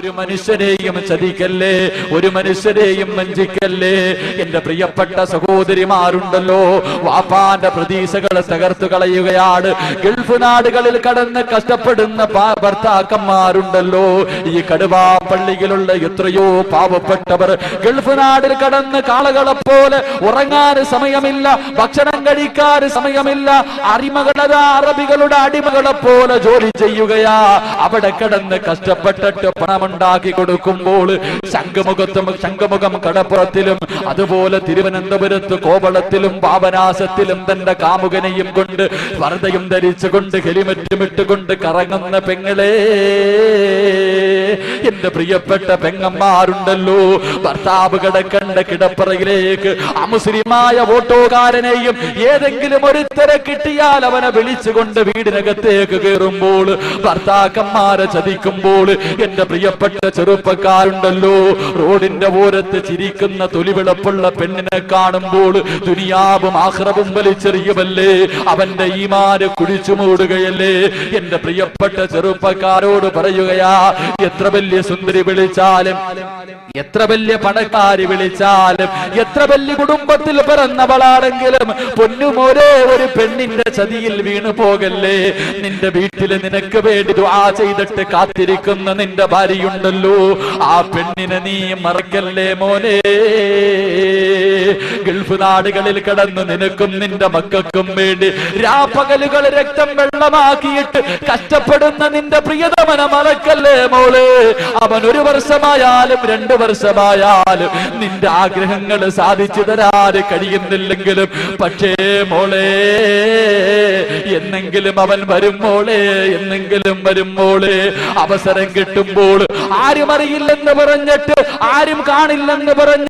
ഒരു മനുഷ്യരെയും ചതിക്കല്ലേ? ഒരു മനുഷ്യരെയും വഞ്ചിക്കല്ലേ? എന്റെ പ്രിയപ്പെട്ട സഹോദരിമാരുണ്ടല്ലോ വാപ്പാന്റെ പ്രതീക്ഷകളെ തകർത്തു കളയുകയാണ്. ഗൾഫ് നാടുകളിൽ കടന്ന് കഷ്ടപ്പെടുന്ന ഭർത്താക്കന്മാരുണ്ടല്ലോ ഈ കടുവാ പള്ളിയിലുള്ള എത്രയോ പാവപ്പെട്ടവർ. ഗൾഫ് നാടിൽ കടന്ന് കാളകളെ പോലെ ഉറങ്ങാൻ സമയമില്ല ഭക്ഷണം കഴിക്കാൻ സമയമില്ല അടിമകളതാ അറബികളുടെ അടിമകളെ പോലെ ജോലി ചെയ്യുകയാ. അവിടെ കടന്ന് കഷ്ടപ്പെട്ടിട്ട് പണമുണ്ടാക്കി കൊടുക്കുമ്പോൾ ശംഖുമുഖത്തും ശംഖുമുഖം കടപ്പുറത്തിലും അതുപോലെ തിരുവനന്തപുരത്ത് കോവളത്തിലും പാപനാശത്തിലും തന്റെ കാമുകനെയും കൊണ്ട് വറുതയും ധരിച്ചുകൊണ്ട് ഹെലിമറ്റും ഇട്ടുകൊണ്ട് കറങ്ങുന്ന പെങ്ങളെ. എന്റെ പ്രിയപ്പെട്ട പെങ്ങന്മാരുണ്ടല്ലോ. ഭർത്താവ് കിടക്കണ്ട കിടപ്പറയിലേക്ക് അമുസ്ലിമായ ഓട്ടോകാരനെയും ഏതെങ്കിലും ഒരുത്തരെ കിട്ടിയാൽ അവനെ വിളിച്ചുകൊണ്ട് വീടിനകത്തേക്ക് കയറുമ്പോൾ ഭർത്താക്കന്മാരെ ചതിക്കുമ്പോൾ എന്റെ പ്രിയപ്പെട്ട ചെറുപ്പക്കാരുണ്ടല്ലോ. റോഡിന്റെ ഓരത്ത് ചിരിക്കുന്ന തൊലിവിളപ്പുള്ള പെണ്ണിനെ കാണുമ്പോൾ ദുനിയാവും ആഹ്റവും വലിച്ചെറിയുമല്ലേ. അവന്റെ ഈമാര് കുഴിച്ചു മൂടുകയല്ലേ എന്റെ പ്രിയപ്പെട്ട ചെറുപ്പക്കാരോട് പറയുകയാ എത്ര വലിയ സുന്ദരി വിളിച്ചാലും എത്ര വലിയ പണക്കാരി വിളിച്ചാലും എത്ര വലിയ കുടുംബത്തിൽ പിറന്നവളാണെങ്കിലും പൊന്നുമോരെ ഒരു പെണ്ണിന്റെ ചതിയിൽ വീണു പോകല്ലേ? നിന്റെ വീട്ടിൽ നിനക്ക് വേണ്ടി ആ ചെയ്തിട്ട് കാത്തിരിക്കുന്ന നിന്റെ ഭാര്യയുണ്ടല്ലോ. ആ പെണ്ണിനെ നീ മറക്കല്ലേ മോനെ? ഗൾഫ് നാടുകളിൽ കടന്ന് നിനക്കും നിന്റെ മക്കൾക്കും വേണ്ടി രാപ്പകലുകൾ രക്തം വെള്ളമാക്കിയിട്ട് കഷ്ടപ്പെടുന്ന നിന്റെ പ്രിയതമന മറക്കല്ലേ മോൾ? അവൻ ഒരു വർഷമായാലും രണ്ട് വർഷമായാലും നിന്റെ ആഗ്രഹങ്ങൾ സാധിച്ചു തരാതെ കഴിയുന്നില്ലെങ്കിലും പക്ഷേ മോളെ എന്നെങ്കിലും അവൻ വരും മോളെ എന്നെങ്കിലും വരും മോളെ. അവസരം കിട്ടുമ്പോൾ ആരും അറിയില്ലെന്ന് പറഞ്ഞിട്ട് ആരും കാണില്ലെന്ന് പറഞ്ഞ്